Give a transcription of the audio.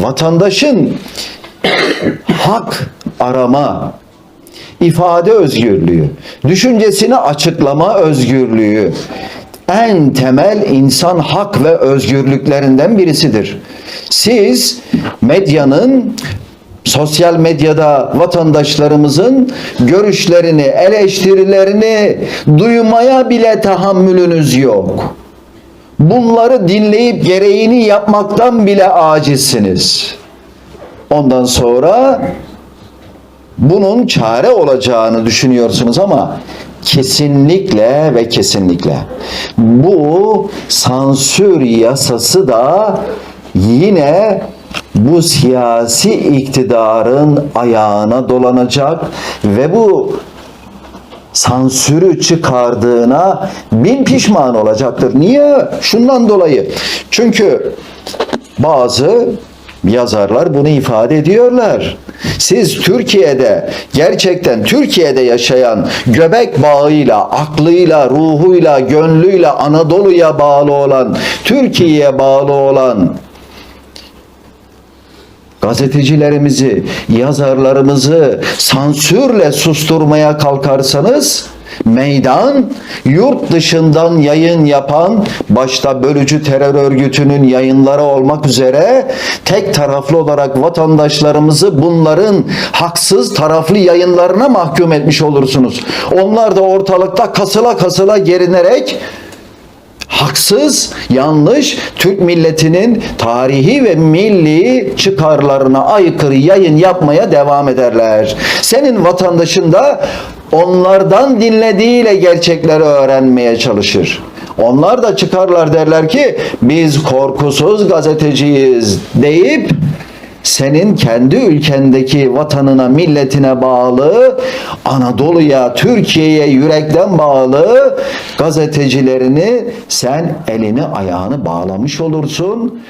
vatandaşın hak arama, ifade özgürlüğü, düşüncesini açıklama özgürlüğü en temel insan hak ve özgürlüklerinden birisidir. Siz medyanın sosyal medyada vatandaşlarımızın görüşlerini, eleştirilerini duymaya bile tahammülünüz yok. Bunları dinleyip gereğini yapmaktan bile acizsiniz. Ondan sonra bunun çare olacağını düşünüyorsunuz ama kesinlikle ve kesinlikle bu sansür yasası da yine bu siyasi iktidarın ayağına dolanacak ve bu sansürü çıkardığına bin pişman olacaktır. Niye? Şundan dolayı. Çünkü bazı yazarlar bunu ifade ediyorlar. Siz Türkiye'de gerçekten Türkiye'de yaşayan göbek bağıyla, aklıyla, ruhuyla, gönlüyle Anadolu'ya bağlı olan, Türkiye'ye bağlı olan gazetecilerimizi, yazarlarımızı sansürle susturmaya kalkarsanız meydan yurt dışından yayın yapan başta bölücü terör örgütünün yayınları olmak üzere tek taraflı olarak vatandaşlarımızı bunların haksız taraflı yayınlarına mahkum etmiş olursunuz. Onlar da ortalıkta kasıla kasıla gerinerek haksız, yanlış Türk milletinin tarihi ve milli çıkarlarına aykırı yayın yapmaya devam ederler. Senin vatandaşın da onlardan dinlediğiyle gerçekleri öğrenmeye çalışır. Onlar da çıkarlar derler ki biz korkusuz gazeteciyiz deyip senin kendi ülkendeki vatanına, milletine bağlı, Anadolu'ya, Türkiye'ye yürekten bağlı gazetecilerini sen elini ayağını bağlamış olursun.